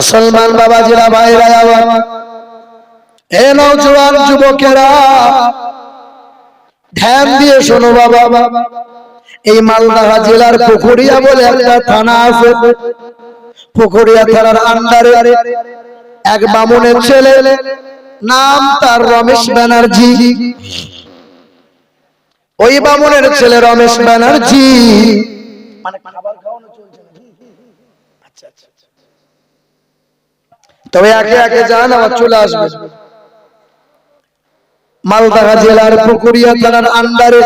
মুসলমান বাবা বাবাজিরা ভাইরা আমার। এ নওজোয়ান যুবকেরা ধ্যান দিয়ে শোনো বাবা। এই মালদা জেলার পুকুরিয়া বলে একটা থানা আছে। পুকুরিয়া থানার আন্ডারে এক বামুনের ছেলে নাম তার রমেশ ব্যানার্জি। ওই বামুনের ছেলে রমেশ ব্যানার্জি। মানে খাবার খাওয়ানো চলছে আচ্ছা, আচ্ছা, আচ্ছা। তবে একে একে যান, আবার চলে আসবে। মালদা জেলার পুকুরিয়া থানার আন্ডারে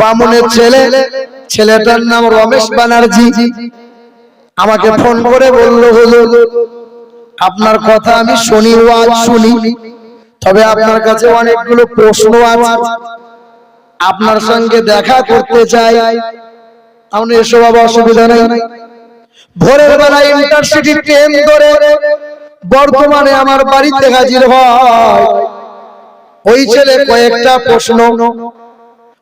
বামুনের ছেলে, ছেলেটার নাম রমেশ ব্যানার্জি আমাকে ফোন করে বলল হলো আপনার কথা আমি শুনি আজ শুনি। তবে আপনার কাছে অনেকগুলো প্রশ্ন আছে। আপনার সঙ্গে দেখা করতে চাই। আপনি এসব অসুবিধা নেই। ভোরের বেলা ইন্টারসিটি ট্রেন ধরে বর্তমানে আমার বাড়িতে হাজির হয়। ওই ছেলে কয়েকটা প্রশ্ন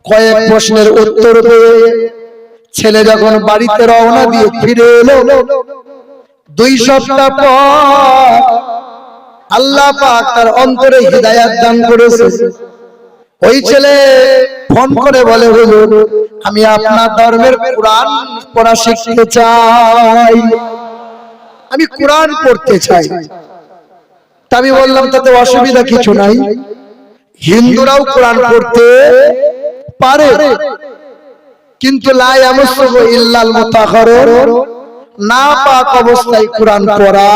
কয়েক প্রশ্নের উত্তর পেয়ে ছেলে যখন বাড়িতে রওনা দিয়ে ফিরে এলো দুই সপ্তাহ পর আল্লাহ পাক তার অন্তরে হৃদায়াত দান করেছে। ওই ছেলে ফোন করে বলে হুজুর আমি আপনার ধর্মের কোরআন পড়া শিখতে চাই। আমি কোরআন পড়তে চাই। তা আমি বললাম, তাতে অসুবিধা কিছু নাই। হিন্দুরাও কোরআন পড়তে পারে। কিন্তু লা ইয়ামাসসুহু ইল্লাল মুতাহহারুন না পাক অবস্থায় কোরআন পড়া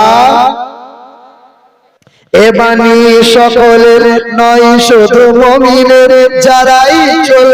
এ বাণী সকলের নয়, শুধু মমিনের, যারাই চলবে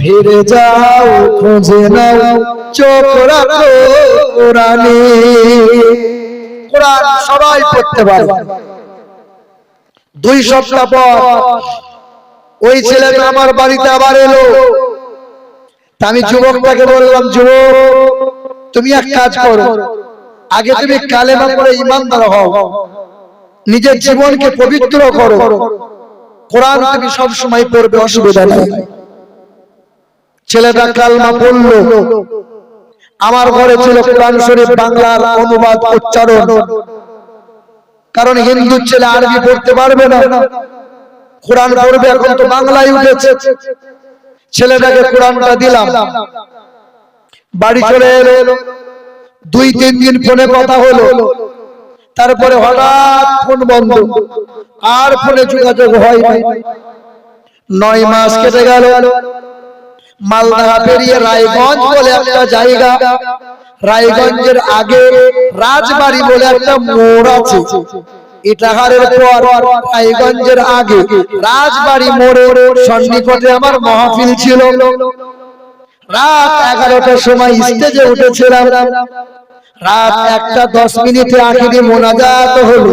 ফিরে যাও, খুঁজে নাও চোখ রাখো কোরআনে। কোরআন সবাই পড়তে পারে। দুই সপ্তাহ পর ওই ছেলেটা আমার বাড়িতে আবার এলো। আমি যুবকটাকে বললাম, যুবক, তুমি এক কাজ করো। আগে তুমি কালেমা পড়ে ইমানদার হও। নিজের জীবনকে পবিত্র করো। কোরআন তুমি সব সময় পড়বে, অসুবিধা নেই। ছেলেটা কালমা পড়ল। আমার ঘরে ছিল কোরআন শরীফ বাংলার অনুবাদ উচ্চারণ। কারণ হিন্দু ছেলে আরবি পড়তে পারবে না। কোরআন পড়বে এখন তো বাংলায় উঠেছে। ছেলেটাকে কোরআনটা দিলাম। বাড়ি চলে এলো। দুই তিন দিন ফোনে কথা হলো। তারপরে হঠাৎ ফোন বন্ধ। আর ফোনে যোগাযোগ হয় নয় মাস কেটে গেল। মালদা পেরিয়ে রায়গঞ্জ বলে একটা জায়গা। রায়গঞ্জের আগে রাজবাড়ি বলে একটা মোড় আছে। ইটাহারের পর রায়গঞ্জের আগে রাজবাড়ি মোড়ে সন্নিকটে আমার মহাফিল ছিল। রাত এগারোটার সময় স্টেজে উঠেছিলাম। রাত একটা দশ মিনিটে আখিরি মোনাজাত হলো।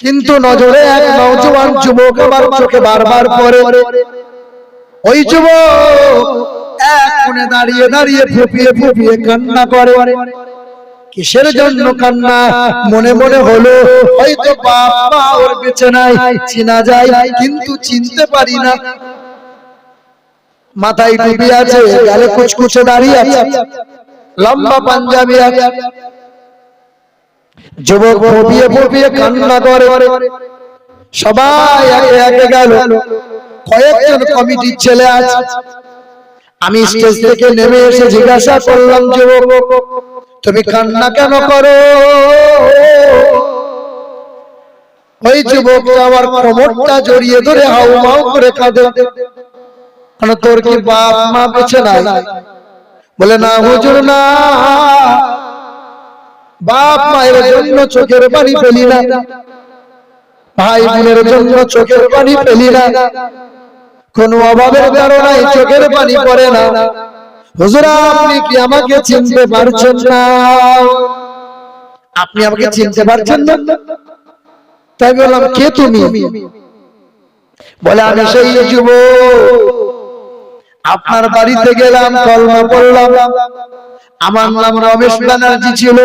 কিন্তু নজরে এক নৌজওয়ান যুবক আমার চোখে বারবার পরে ওই যুবক এক কোণে দাঁড়িয়ে দাঁড়িয়ে ফুপিয়ে ফুপিয়ে কান্না করে। কিসের জন্য কান্না? মনে মনে হলো হয়তো বাবা ওর বেঁচে নাই চিনা যায় কিন্তু চিনতে পারি না। মাথায় টুপি আছে গালে কুচকুচে দাঁড়িয়ে আছে। লম্বা পাঞ্জাবি আছে। যুবক ফুপিয়ে ফুপিয়ে কান্না করে। সবাই একে একে গেল। কয়েকজন কমিটির ছেলে আছে আমি স্টেজ থেকে নেমে এসে জিজ্ঞাসা করলাম যুবক তুমি কান্না কেন করো? ওই যুবক আমার কোমরটা জড়িয়ে ধরে হাউ মাউ করে কাঁদে। কেন তোর কি বাপ মা বেঁচে নাই? বলে, না, হুজুর, না। বাপ মায়ের জন্য চোখের পানি ফেলি না। ভাই বোনের জন্য চোখের পানি ফেলি না। কোনো অভাবের কারণে চোখের পানি পড়ে না। হুজুর আপনি কি আমাকে চিনতে পারছেন না? আপনি আমাকে চিনতে পারছেন না? তাই বললাম কে তুমি? বলে আমি সেই যুব আপনার বাড়িতে গেলাম কলমা পড়লাম। আমার নাম রমেশ ব্যানার্জি ছিল।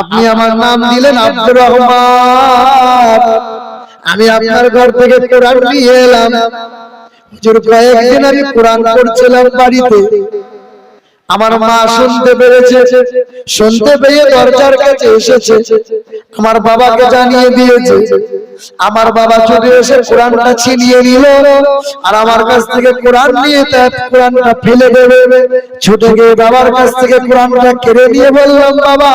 আপনি আমার নাম দিলেন আব্দুর রহমান। আমি আপনার ঘর থেকে কোরআন নিয়ে এলাম। হুজুর কয়েকদিন আমি কোরআন পড়ছিলাম বাড়িতে। আমার মা শুনতে পেরেছে, শুনতে পেয়ে দরজার কাছে এসেছে। আমার বাবাকে জানিয়ে দিয়েছে। আমার বাবা ছুটে এসে কোরআনটা ছিনিয়ে নিল আর আমার কাছ থেকে কোরআন নিয়ে কোরআনটা ফেলে দেবে, ছুটে গিয়ে বাবার কাছ থেকে কোরআনটা কেড়ে নিয়ে বললাম, বাবা,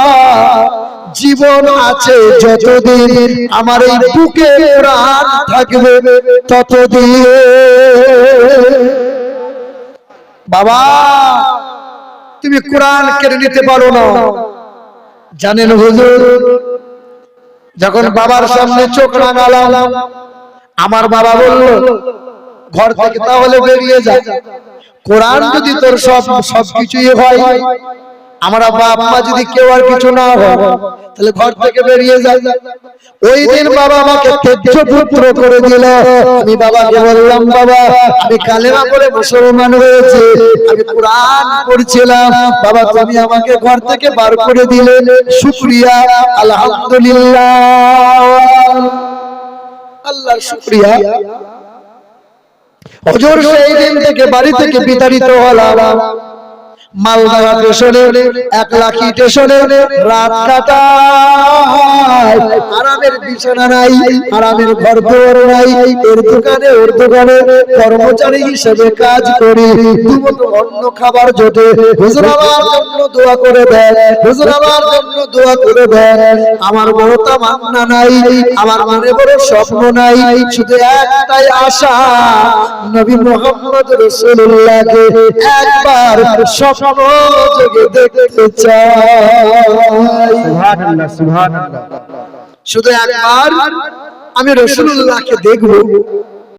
জীবন আছে, যতদিন আমার এই বুকে কোরআন থাকবে, ততদিন। বাবা তুমি কোরআন কেড়ে নিতে পারো না। জানেন হুজুর, যখন বাবার সামনে চোখ রাঙালাম, আমার বাবা বলল, ঘর থেকে তাহলে বেরিয়ে যায় কোরআন যদি তোর সব সবকিছুই হয় আমার বাপ মা যদি কেউ আর কিছু না হয়, তাহলে ঘর থেকে বেরিয়ে যায় ওই দিন বাবা আমাকে তেজ্য পুত্র করে দিল। আমি বাবাকে বললাম, বাবা, আমি কালেমা করে মুসলমান হয়েছে, আমি কোরআন পড়ছিলাম। বাবা, তুমি আমাকে ঘর থেকে বার করে দিলে। শুকরিয়া, আলহামদুলিল্লাহ। আল্লাহর শুকরিয়া। হজুর সেই দিন থেকে বাড়ি থেকে বিতাড়িত হলাম। মালদা স্টেশনে এক লাখি স্টেশনে রাত কাটায়। আরামের বিছানা নাই আরামের ঘর দুয়ার নাই, এর দোকানে ওর দোকানে কর্মচারী হিসেবে কাজ করি। অন্য খাবার জোটে হুজুর আমার জন্য দোয়া করে দেন হুজুর জন্য দোয়া করে দেন আমার বড় তামান্না নাই, আমার মনে বড় স্বপ্ন নাই, শুধু একটাই আশা, নবী মোহাম্মদ রাসূলুল্লাহকে একবার স্বপ্ন দেখতে চাই। শুধু একবার আমি রসুল্লাহকে দেখব।